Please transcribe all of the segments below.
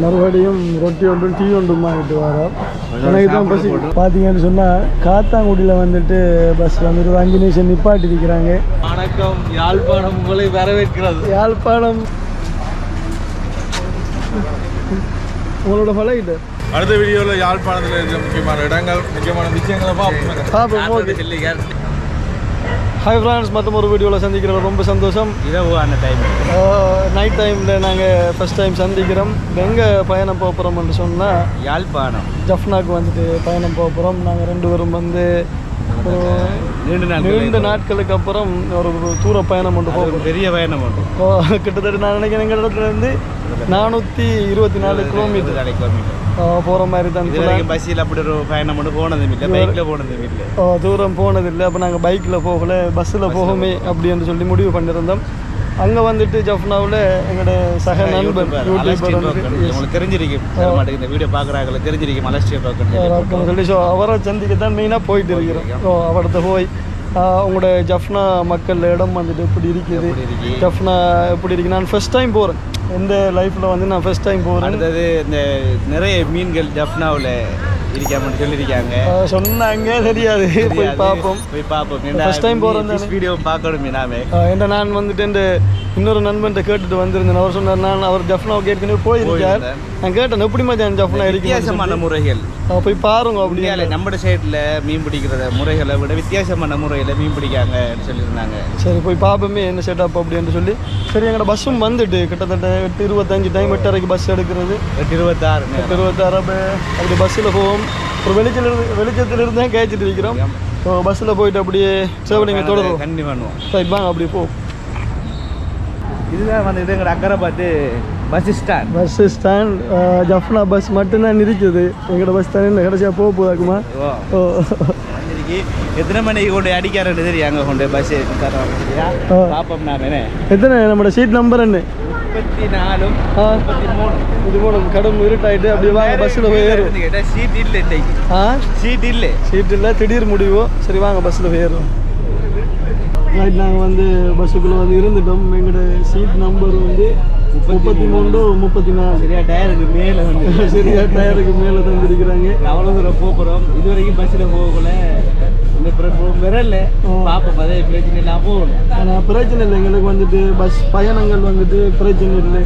மறுபடியும் ரொட்டி ஒன்றும் டீ ஒன்றும் வாங்கிட்டு வரோம் எனக்கு தான் பசி. பார்த்தீங்கன்னு சொன்னால் காத்தாங்குடியில் வந்துட்டு பஸ் வந்துட்டு அஞ்சு நிமிஷம் நிப்பாட்டி இருக்கிறாங்க. வணக்கம். யாழ்ப்பாணம் உங்களை வரவேற்கிறது. யாழ்ப்பாணம். உங்களோட பழகிட்டு அடுத்த வீடியோவில் யாழ்ப்பாணத்தில் இருக்கிற முக்கியமான இடங்கள் முக்கியமான விஷயங்களை பார்ப்போம். பார்ப்போம் ஹாய் ஃப்ரெண்ட்ஸ் மற்றும் ஒரு வீடியோவில் சந்திக்கிறோம் ரொம்ப சந்தோஷம். இரவு அந்த டைம் நைட் டைமில் நாங்கள் ஃபஸ்ட் டைம் சந்திக்கிறோம். எங்கே பயணம் போக போகிறோம்னு சொன்னால் யாழ்ப்பாணம். ஜஃப்னாக்கு வந்துட்டு பயணம் போக போகிறோம் நாங்கள் ரெண்டு பேரும் வந்து நீண்ட நாட்களுக்கு அப்புறம். ஒரு தூர பயணம் ஒன்று போக போகிறோம் பெரிய பயணம் ஓ, கிட்டத்தட்ட நான் நினைக்கிறேன் எங்கள் இடத்துல இருந்து நானூற்றி இருபத்தி நாலு கிலோமீட்டர் போகிற மாதிரி தான் பஸ்ஸில் அப்படி ஒரு பயணம் மட்டும் போனதும் இல்லை பைக்கில் போனதும் இல்லை. தூரம் போனதில்லை. அப்போ நாங்கள் பைக்கில் போகல பஸ்ஸில் போகமே அப்படின்னு சொல்லி முடிவு பண்ணியிருந்தோம். அங்கே வந்துட்டு ஜஃப்னாவில் எங்களோட சக நண்பர் உங்களுக்கு தெரிஞ்சிருக்கும் இந்த வீடியோ பார்க்குறாங்கள தெரிஞ்சிருக்கும் அப்படின்னு சொல்லி. ஸோ அவரை சந்திக்க தான் மெயினாக போயிட்டு இருக்கிறோம். ஸோ அவர்கிட்ட போய் உங்களோட ஜஃப்னா மக்கள் இடம் வந்துட்டு எப்படி இருக்குது? ஜஃப்னா எப்படி இருக்கு? நான் ஃபர்ஸ்ட் டைம் போகிறேன் எந்த லைஃப்பில் வந்து நான் ஃபர்ஸ்ட் டைம் போகிறேன் அடுத்தது இந்த நிறைய மீன்கள் ஜப்னாவில் இருக்காமன்னு சொல்லியிருக்காங்க. சொன்னாங்க தெரியாது. போய் பார்ப்போம். போய் பார்ப்போம். time போறோம் தானே? வீடியோ பார்க்கணும் நாமே. ஏன்னா நான் வந்துட்டு இந்த இன்னொரு நண்பன்ட்ட கேட்டுட்டு வந்திருந்தேன். அவர் சொன்னார் நான் அவர் ஜஃப்னாவுக்கு ஏற்கனவே போயிருக்கார். நான் கேட்டேன் எப்படி மச்சான் ஜஃப்னா இருக்கு வித்தியாசமான முறைகள். போய் பாருங்க அப்படி. இந்தியாவில் நம்ம சைடில் மீன் பிடிக்கிறத முறைகளை விட வித்தியாசமான முறையில் மீன் பிடிக்காங்கன்னு சொல்லியிருந்தாங்க. சரி போய் பார்ப்போமே என்ன செட்டப் அப்படின்னு சொல்லி. சரி எங்களோட பஸ்ஸும் வந்துட்டு கிட்டத்தட்ட எட்டு இருபத்தஞ்சு டைம் எட்டரைக்கு பஸ் எடுக்கிறது. எட்டு இருபத்தாறு எட்டு இருபத்தாறு அப்போ அப்படி பஸ்ஸில் போவோம். ஒரு வெளிச்சத்தில் வெளிச்சத்திலிருந்து கேச்சிட்டு இருக்கிறோம் ஸோ பஸ்ஸில் போயிட்டு அப்படியே சேவலிங்க தொடரும் கண்டி பண்ணுவோம் ரைட் வாங்க அப்படியே போ. இதுதான் வந்து எங்களோட அக்கறை பார்த்து bus stand bus stand Jaffna bus மட்டும்தான் இருக்குது எங்களோட பஸ் இல்லை கடைசியாக போக போதாக்குமா? ஓ. எத்தனை மணிக்கு கொண்டு அடிக்காரன்னு தெரியும். அங்கே கொண்டு பஸ் தரோம். பார்ப்போம் எத்தனை? நம்மளோட சீட் நம்பர் என்ன? முப்பத்தி நாலும் ஆ. முப்பத்தி மூணு இது போல கடும் இருட்டாயிட்டு அப்படியே வாங்க பஸ்ஸில் போய் ஏறும் சீட் இல்லை இன்னைக்கு ஆ? சீட் இல்லை. சீட் இல்லை. திடீர் முடிவோ. சரி வாங்க பஸ்ஸில் போய் ஏறும் ரைட் நாங்கள் வந்து பஸ்ஸுக்குள்ளே வந்து இருந்துட்டோம். எங்களோட சீட் நம்பர் வந்து முப்பத்தி மூணு முப்பத்தி நாலு சரியா டயருக்கு மேலே வந்து சரியா டயருக்கு மேலே தந்துருக்கிறாங்க. அவ்வளோ தூரம் போகிறோம் இது வரைக்கும் பஸ்ஸில் போகக்குள்ள ஆனால் பிரச்சனை இல்லை. எங்களுக்கு வந்துட்டு பஸ் பயணங்கள் வந்துட்டு பிரச்சனை இல்லை.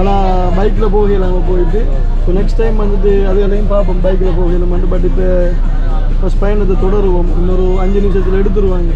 ஆனால் பைக்கில் போகல அங்கே போயிட்டு இப்போ நெக்ஸ்ட் டைம் வந்துட்டு அதுகளையும் பார்ப்போம் பைக்கில் போகல பட் இப்போ பஸ் பயணத்தை தொடருவோம். இன்னொரு அஞ்சு நிமிஷத்தில் எடுத்துருவாங்க.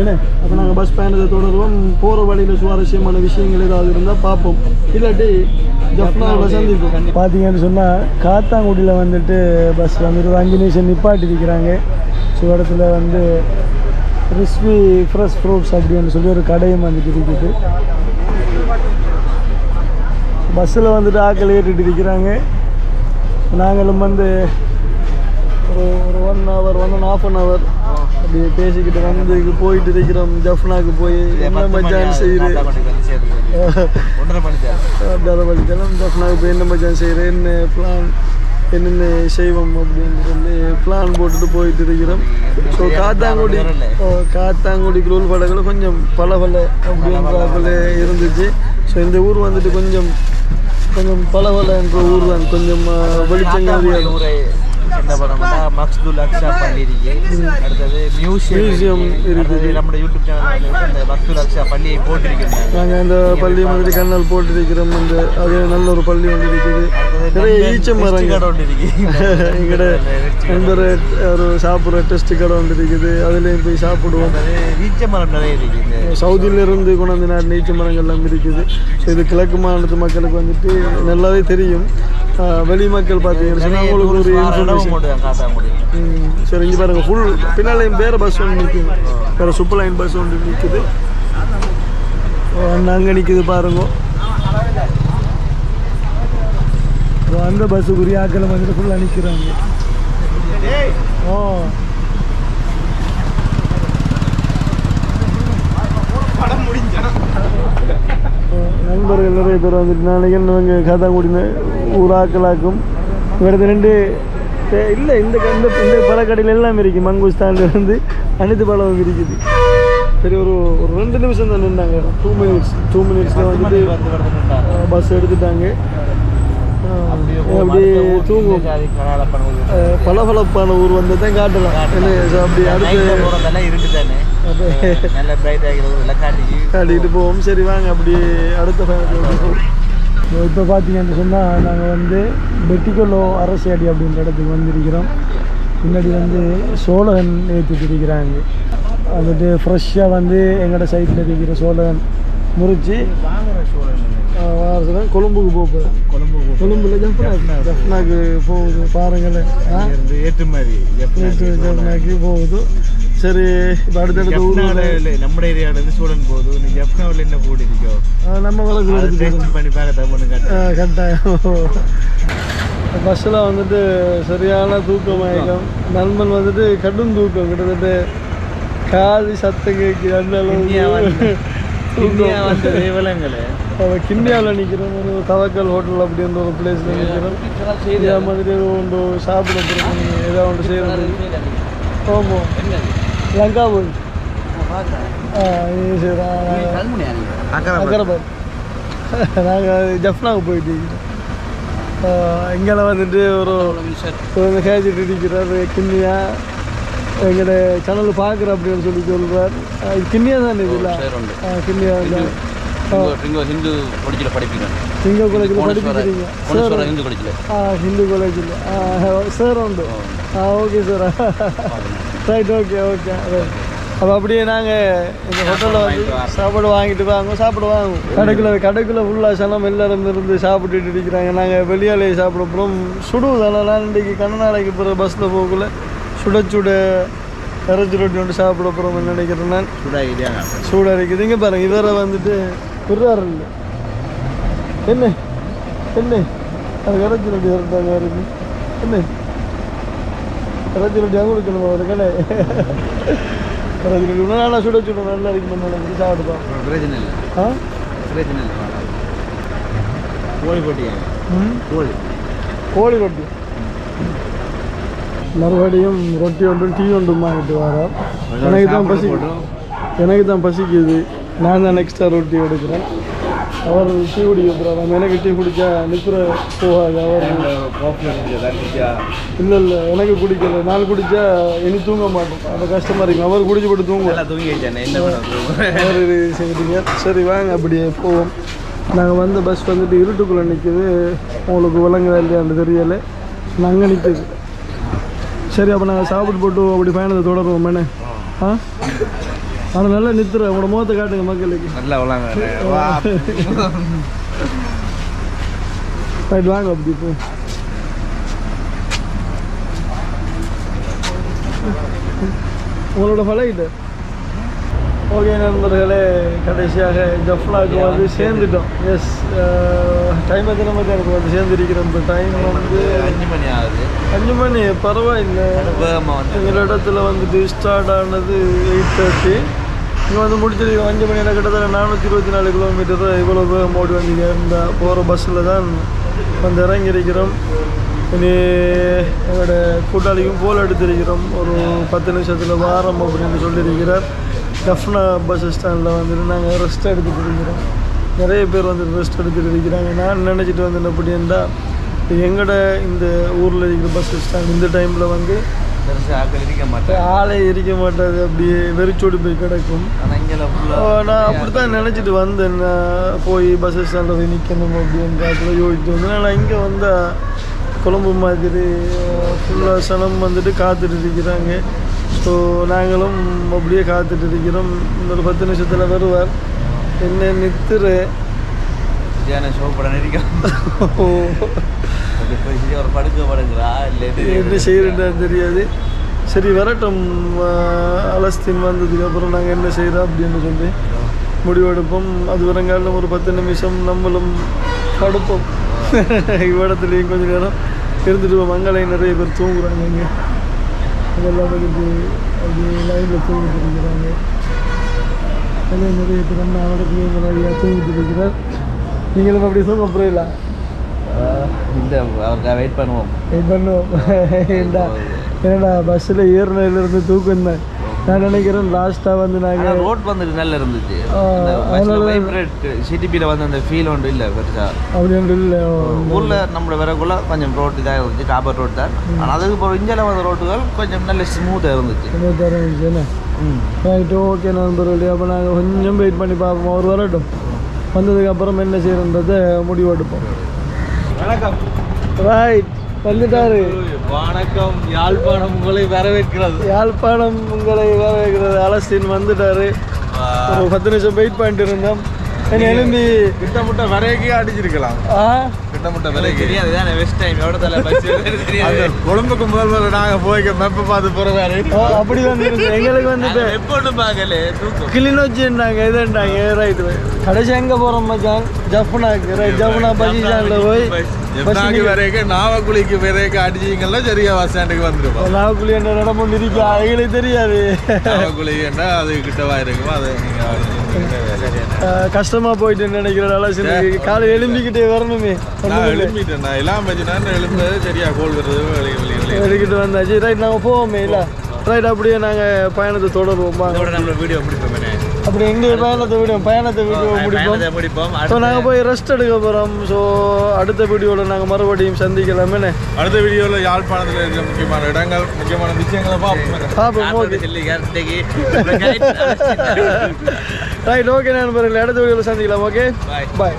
என்ன? அப்போ நாங்கள் பஸ் பயணத்தை தொடருவோம். போகிற வழியில் சுவாரஸ்யமான விஷயங்கள் ஏதாவது இருந்தால் பார்ப்போம் இல்லாட்டி ஜப்னாவில் சந்திப்போம். பார்த்தீங்கன்னு சொன்னால் காத்தாங்குடியில் வந்துட்டு பஸ் வந்துட்டு அஞ்சு நிமிஷம் நிப்பாட்டி இருக்கிறாங்க ஸோ இடத்துல வந்து கிறிஸ்பி ஃப்ரெஷ் ஃப்ரூட்ஸ் அப்படின்னு சொல்லி ஒரு கடையும் வந்துட்டு இருக்குது. பஸ்ஸில் வந்துட்டு ஆக்கள் ஏறிட்டு இருக்கிறாங்க. நாங்களும் வந்து ஒரு ஒரு one hour one and half an hour அப்படியே பேசிக்கிட்டு வந்து போயிட்டு இருக்கிறோம். ஜஃப்னாக்கு போய் என்ன மச்சான் செய்யுது? ஒன்றரை மணி ஜஃப்னாக்கு போய் என்ன மச்சான் செய்கிறேன் என்ன பிளான் என்னென்ன செய்வோம் அப்படின்னு சொல்லி பிளான் போட்டுட்டு போயிட்டு இருக்கிறோம். ஸோ காத்தாங்குடி காத்தாங்குடி குரூல் படங்கள் கொஞ்சம் பல பல அப்படின்றாப்புல இருந்துச்சு. ஸோ இந்த ஊர் வந்துட்டு கொஞ்சம் கொஞ்சம் பல பல என்ற ஊர் தான் கொஞ்சம் வெளிச்சங்க என்ன பண்ணோம்னா மக்ஸ்துல் அக்ஷா பள்ளி இருக்கு. அடுத்தது மியூசியம் மியூசியம் இருக்குது நம்ம யூடியூப் சேனல்ல இந்த மக்ஸ்துல் அக்ஷா பள்ளியை போட்டிருக்கோம் நாங்கள் இந்த பள்ளி மாதிரி கண்ணால் போட்டிருக்கிறோம். இந்த அது நல்ல ஒரு பள்ளி ஒன்று இருக்குது. நிறைய ஈச்ச மரங்கள் ஒன்று இருக்கு. எங்களோட நண்பர் ஒரு சாப்பிட்ற டெஸ்ட் கடை ஒன்று இருக்குது. அதுலேயும் போய் சாப்பிடுவோம். ஈச்ச மரம் நிறைய இருக்கு இந்த சவுதியில இருந்து கொண்டாந்து மரங்கள் எல்லாம் இருக்குது. இது கிழக்கு மாநிலத்து மக்களுக்கு வந்துட்டு நல்லாவே தெரியும். வெளி மக்கள் பார்த்தீங்கன்னு சொன்னா அவங்களுக்கு ஒரு இன்ஃபர்மேஷன் சரி இங்கே பாருங்க ஃபுல் பின்னாலையும் வேறு பஸ் ஒன்று நிற்குது வேறு சூப்பர் லைன் பஸ் ஒன்று நிற்குது அங்கே நிற்குது பாருங்க. அந்த பஸ்ஸுக்குரிய ஆக்களை வந்துட்டு ஃபுல்லாக நிற்கிறாங்க ஓ. நண்பர்கள் நிறைய பேர் வந்துட்டு நாளைக்கு நாங்க காத்தாங்குடின ஊராக்கலாக்கும் இவரது ரெண்டு இல்லை இந்த இந்த இந்த பழக்கடையில் எல்லாம் இருக்கு. மங்குஸ்தான்ல இருந்து அனைத்து பழமும் இருக்குது. சரி ஒரு ஒரு ரெண்டு நிமிஷம் தான் நின்றாங்க டூ மினிட்ஸ் டூ மினிட்ஸில் வந்துட்டு பஸ் எடுத்துட்டாங்க. அப்படியே தூங்கும். பளபளப்பான ஊர் வந்து தான் காட்டலாம். அப்படி அடுத்து காட்டிட்டு போவோம். சரி வாங்க அப்படியே அடுத்த பயணத்தில் இப்போ பார்த்தீங்கன்னு சொன்னால் நாங்கள் வந்து வெட்டிக்கொல்லோ அரசியடி அப்படின்ற இடத்துக்கு வந்திருக்கிறோம். பின்னாடி வந்து சோழகன் ஏற்றிட்டு இருக்கிறாங்க வந்துட்டு ஃப்ரெஷ்ஷாக வந்து எங்களோட சைட்டில் இருக்கிற சோழகன் சூழல் வாரத்தில் கொழும்புக்கு போக போகிறேன் கொழும்பு கொழும்புல ஜஃப்னா ஜஃப்னாக்கு போகுது பாருங்களேன். ஏற்றுமதி ஜஃப்னாக்கு போகுது. சரி இப்போ அடுத்தடுத்த ஊரில் ஜப்னாவில் நம்ம ஏரியாவில் இருந்து சூழன் போகுது. நீ ஜப்னாவில் என்ன போட்டு இருக்கோ? நம்ம டேஸ்ட் பண்ணி பார்க்க பஸ்ஸில் வந்துட்டு சரியான தூக்கம் மயக்கம் நண்பன் வந்துட்டு கடும் தூக்கம். கிட்டத்தட்ட காது சத்தம் கேட்கு அந்த அளவுக்கு கிண்டியாவில் நிற்கிறோம் ஒரு தவக்கல் ஹோட்டல் அப்படின்ற ஒரு பிளேஸில் நிற்கிறோம் இதே மாதிரி ஒன்று சாப்பிட ஏதாவது ஒன்று செய்யறது ஆமாம் லங்கா போய் அக்கரபாத் நாங்கள் ஜஃப்னாவுக்கு போயிட்டு இங்கே வந்துட்டு ஒரு ஒரு கேஜெட் அடிக்கிறார் கிண்ணியா. எங்களோட சேனல் பார்க்குற அப்படின்னு சொல்லி சொல்கிறார் கிண்ணியா தான் இல்லை? கிண்ணியா ஹிந்து காலேஜில் படிப்பீங்க. ஹிந்து காலேஜில் படிக்கிறீங்க. சார் ஹிந்து காலேஜில் ஆ ஹிந்து சார் உண்டு. ஆ okay sir. Right okay okay அப்போ அப்படியே நாங்கள் இந்த ஹோட்டலில் வந்து சாப்பாடு வாங்கிட்டு வாங்க சாப்பிட வாங்குவோம் கடைக்குள்ள கடைக்குள்ள ஃபுல்லாக சனம் எல்லாரும் இருந்து சாப்பிட்டுட்டு இருக்கிறாங்க. நாங்கள் வெளியாலே சாப்பிட போகிறோம் சுடுவதால இன்றைக்கு கண்ணநாளைக்கு போகிற பஸ்ஸில் போகல. சுட சுட இறச்சி ரொட்டி ஒன்று சாப்பிட போகிறோம்னு நினைக்கிறேன் நான். சூடாகிட்டாங்க சூடாக இருக்குது இங்கே பாருங்க இவரை வந்துட்டு விடுறாரு இல்லை. என்ன? என்ன? அது இறச்சி ரொட்டி இறந்தாங்க என்ன? இறச்சி ரொட்டி அங்கே கொடுக்கணுமா இறச்சி ரொட்டி இன்னும் நல்லா சுட சுட நல்லா சாப்பிடுப்போம் பிரச்சனை இல்லை ஆ? பிரச்சனை இல்லை கோழி போட்டியாங்க ம்? கோழி. கோழி ரொட்டி. மறுபடியும் ரொட்டி ஒன்றும் டீ ஒன்றும் வாங்கிட்டு வரோம் எனக்கு தான் பசிக்குது எனக்கு தான் பசிக்குது. நான் தான் எக்ஸ்ட்ரா ரொட்டி எடுக்கிறேன். அவர் டீ குடிக்கிறார் எனக்கு டீ குடிச்சா நிற்கிற போகாது அவர் காஃபி இருந்துச்சா இல்லை இல்லை எனக்கு குடிக்கல. நான் குடிச்சா இனி தூங்க மாட்டேன். அந்த கஷ்டமாக இருக்கும் அவர் குடிச்சு போட்டு தூங்கி செய்கிறீங்க சரி வாங்க அப்படியே போவோம். நாங்கள் வந்த பஸ் வந்துட்டு இருட்டுக்குள்ளே நிற்குது உங்களுக்கு விளங்குதா இல்லையான்னு தெரியலை. நாங்கள் நிற்குது சரி அப்போ நாங்கள் சாப்பிட்டு போட்டு அப்படி பயணத்தை தொடருவோம். மேனே ஆ? ஆனால் நல்லா நிறுத்துற உங்களோட முகத்தை காட்டுங்க மக்களுக்கு. நல்லா ரைட் வாங்க அப்படி இப்போ உங்களோட ஃப்ளைட்டு ஓகே நண்பர்களே கடைசியாக ஜஃப்லாக்கு வந்து சேர்ந்துட்டோம். எஸ் டைம் எத்தனை மணி எனக்கு வந்து சேர்ந்துருக்கிறோம் இப்போ டைம் வந்து அஞ்சு மணி ஆகுது. அஞ்சு மணி பரவாயில்லை. வேகமாக வந்து எங்கள் இடத்துல வந்துட்டு ஸ்டார்ட் ஆனது எயிட் தேர்ட்டி இங்கே வந்து முடிச்சிருக்கோம் அஞ்சு நேரம் கிட்டத்தட்ட நானூற்றி இருபத்தி நாலு கிலோமீட்டர் இவ்வளோ தூரம் ஓடி வந்தீங்க இந்த போகிற பஸ்ஸில் தான் வந்து இறங்கியிருக்கிறோம். இனி எங்களோட கூட்டாளிக்கும் போல் எடுத்திருக்கிறோம். ஒரு பத்து நிமிஷத்தில் வாரம் அப்படின்னு சொல்லியிருக்கிறார். டஃப்னா பஸ் ஸ்டாண்டில் வந்துட்டு நாங்கள் ரெஸ்ட் எடுத்துகிட்டு இருக்கிறோம். நிறைய பேர் வந்து ரெஸ்ட் எடுத்துகிட்டு இருக்கிறாங்க. நான் நினச்சிட்டு வந்தேன் அப்படின்னா எங்களோட இந்த ஊரில் இருக்கிற பஸ் ஸ்டாண்ட் இந்த டைமில் வந்து பெருசாக ஆக்கள் இருக்க மாட்டேன் ஆளே இருக்க மாட்டாது அப்படியே வெறிச்சோடி போய் கிடக்கும். ஓ, நான் அப்படி தான் நினச்சிட்டு வந்தேன். போய் பஸ் ஸ்டாண்டில் போய் நிற்கணும் அப்படின்னு யோசிச்சு வந்தேன். ஆனால் இங்கே வந்தால் கொழம்பு மாதிரி ஃபுல்லாக சனம் வந்துட்டு காத்துட்டு இருக்கிறாங்க. ஸோ நாங்களும் அப்படியே காத்துட்டு இருக்கிறோம். இன்னொரு பத்து நிமிஷத்தில் வருவார். என்ன நித்துரு. ஷோ படம் இருக்கோம் ஒரு படுக்க படுங்கிறா? இல்லை என்ன செய்யறேன்னு தெரியாது. சரி வரட்டும். அலஸ்தீன் வந்ததுக்கு அப்புறம் நாங்கள் என்ன செய்கிறோம் அப்படின்னு சொல்லி முடிவெடுப்போம் அது வரங்காலம் ஒரு பத்து நிமிஷம் நம்மளும் படுப்போம். இவ்விடத்துலையும் கொஞ்ச நேரம் இருந்துட்டு மங்களை நிறைய பேர் தூங்குறாங்க இங்கே. அதெல்லாம் வந்துட்டு அப்படி லைனில் தூங்கிட்டு இருக்கிறாங்க. அதில் நிறைய பேர் அண்ணா அவருக்கு நிறையா தூங்கிட்டு இருக்கிறார். நீங்களும் அப்படி தூங்க புரியல இந்த அவருக்காக வெயிட் பண்ணுவோம். வெயிட் பண்ணுவோம். என்னடா பஸ்ஸில் ஏறினதுலேருந்து தூக்கம் தான். நான் நினைக்கிறேன் லாஸ்ட்டாக வந்து நாங்கள் ரோட் வந்துட்டு நல்லா இருந்துச்சு. சிட்டிபியில் வந்து அந்த ஃபீல் ஒன்றும் இல்லை அப்படி இல்லை ஊரில் நம்மளோட வரக்குள்ள கொஞ்சம் ரோட் இதாக இருந்துச்சு டாபர் ரோட் தான். ஆனால் அதுக்கு அப்புறம் இந்தியாவில் வந்த ரோட்டுகள் கொஞ்சம் நல்ல ஸ்மூத்தாக இருந்துச்சு. என்ன? ம். ரைட்டு ஓகே நண்பர்களே அப்போ நாங்கள் கொஞ்சம் வெயிட் பண்ணி பார்ப்போம். அவர் வரட்டும் வந்ததுக்கு அப்புறம் என்ன செய்யறன்றதை முடிவு எடுப்போம் வணக்கம். ரைட் வந்துட்டாரு. வணக்கம். யாழ்ப்பாணம் உங்களை வரவேற்கிறது. யாழ்ப்பாணம் உங்களை வரவேற்கிறது. அலஸ்டின் வந்துட்டாரு. ஒரு பத்து நிமிஷம் வெயிட் பண்ணிட்டு இருந்தோம். எலும்பி கிட்டமுட்ட வரைக்கே அடிச்சிருக்கலாம். கிட்டமுட்ட வரைக்கே தெரியாது தானே வெஸ்ட் டைம் எவ்வளோ தலை பஸ் தெரியாது. கொழும்புக்கு முதல் முதல்ல நாங்கள் போய் மெப்பை பார்த்து போகிற வேறு ஓ, அப்படி வந்துருக்கு எங்களுக்கு வந்துட்டு எப்பொண்ணு பார்க்கல தூக்கம். கிளிநொச்சின்னாங்க இதுன்றாங்க ரைட்டு கடைசி எங்கே போகிறோம் மச்சான்? ஜஃப்னாக்கு ரைட் ஜஃப்னா ஸ்டாண்டில் போய் எத்தனாக்கு வரைக்கும் நாவக்குழிக்கு வரைக்கும் அடிச்சிங்கன்னா சரியா பஸ் ஸ்டாண்டுக்கு வந்துருப்போம் நாவுக்குள்ளி என்ன இடம் ஒன்று இருக்கு எங்களுக்கு தெரியாது நாவக்குழி என்ன அது கிட்டவா இருக்குமோ அதை கஷ்டமா போயிட்டு நினைக்கிறனால சரி காலை எலும்பிக்கிட்டே வரணுமே நான் எழுப்பிட்டேன் நான் எல்லாம் வச்சுனா எழும்பு சரியா கோல் வருது எடுக்கிட்டு வந்தாச்சு ரைட் நாங்கள் போவோமே இல்லை ரைட் அப்படியே நாங்கள் பயணத்தை தொடருவோம் வீடியோ முடிப்போம் அப்படி எங்கள் பயணத்தை விடுவோம்? பயணத்தை வீடியோ முடிப்போம் பயணத்தை முடிப்போம் ஸோ நாங்கள் போய் ரெஸ்ட் எடுக்க போகிறோம் ஸோ அடுத்த வீடியோவில் நாங்கள் மறுபடியும் சந்திக்கலாமே. அடுத்த வீடியோவில் யாழ்ப்பாணத்தில் இருக்கிற முக்கியமான இடங்கள் முக்கியமான விஷயங்களை பார்ப்போம். பார்ப்போம் ஓகே. ரைட் ஓகே நண்பர்களே. அடுத்த வீடியோவில் சந்திக்கலாம் ஓகே Bye. பாய்